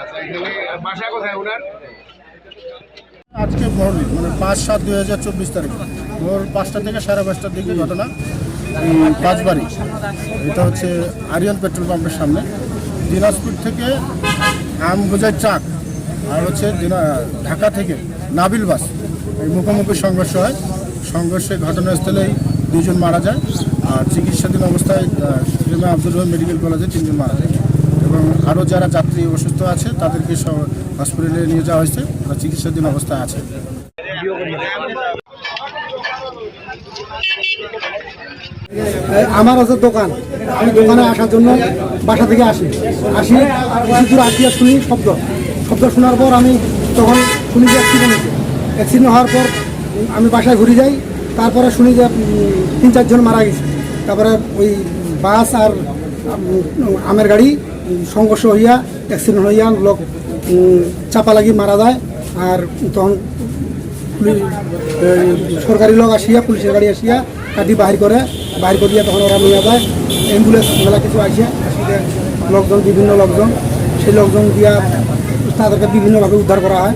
আচ্ছা আজকে ভোরলি মানে পাঁচ সাত দুই হাজার চব্বিশ তারিখ। ভোর পাঁচটা থেকে সাড়ে পাঁচটার দিকে ঘটনা। পাঁচবাড়ি এটা হচ্ছে আরিয়ান পেট্রোল পাম্পের সামনে। দিনাজপুর থেকে আম বোঝাই চাক আর হচ্ছে ঢাকা থেকে নাবিল বাস। এই মুখোমুখি সংঘর্ষ হয়। সংঘর্ষে ঘটনাস্থলেই দুজন মারা যায়। আর চিকিৎসাধীন অবস্থায় শ্রীমা আব্দুর রহিম মেডিকেল কলেজে তিনজন মারা যায়। আরও যারা যাত্রী অসুস্থ আছে, তাদেরকে হসপিটালে নিয়ে যাওয়া হয়েছে। ওরা চিকিৎসাধীন অবস্থায় আছে। আমার হচ্ছে দোকান। আমি দোকানে আসার জন্য বাসা থেকে আসি। আসি, কিছু দূর আসিয়া শুনি শব্দ। শব্দ শোনার পর আমি তখন শুনি যে অ্যাক্সিডেন্ট হয়েছে। অ্যাক্সিডেন্ট হওয়ার পর আমি বাসায় ঘুরে যাই। তারপরে শুনি যে তিন চারজন মারা গেছে। তারপরে ওই বাস আর আমের গাড়ি, সংঘর্ষ হইয়া অ্যাক্সিডেন্ট হইয়া লোক চাপা লাগি মারা যায় আর তখন সরকারি লোক আসিয়া, পুলিশের গাড়ি আসিয়া কাটি বাহির করে, বাহির করিয়া তখন ওরা নিয়ে যায়। অ্যাম্বুলেন্স মেলা কিছু আসিয়া আসিয়া লোকজন, বিভিন্ন লোকজন, সেই লোকজন দিয়া তাদেরকে বিভিন্নভাবে উদ্ধার করা হয়।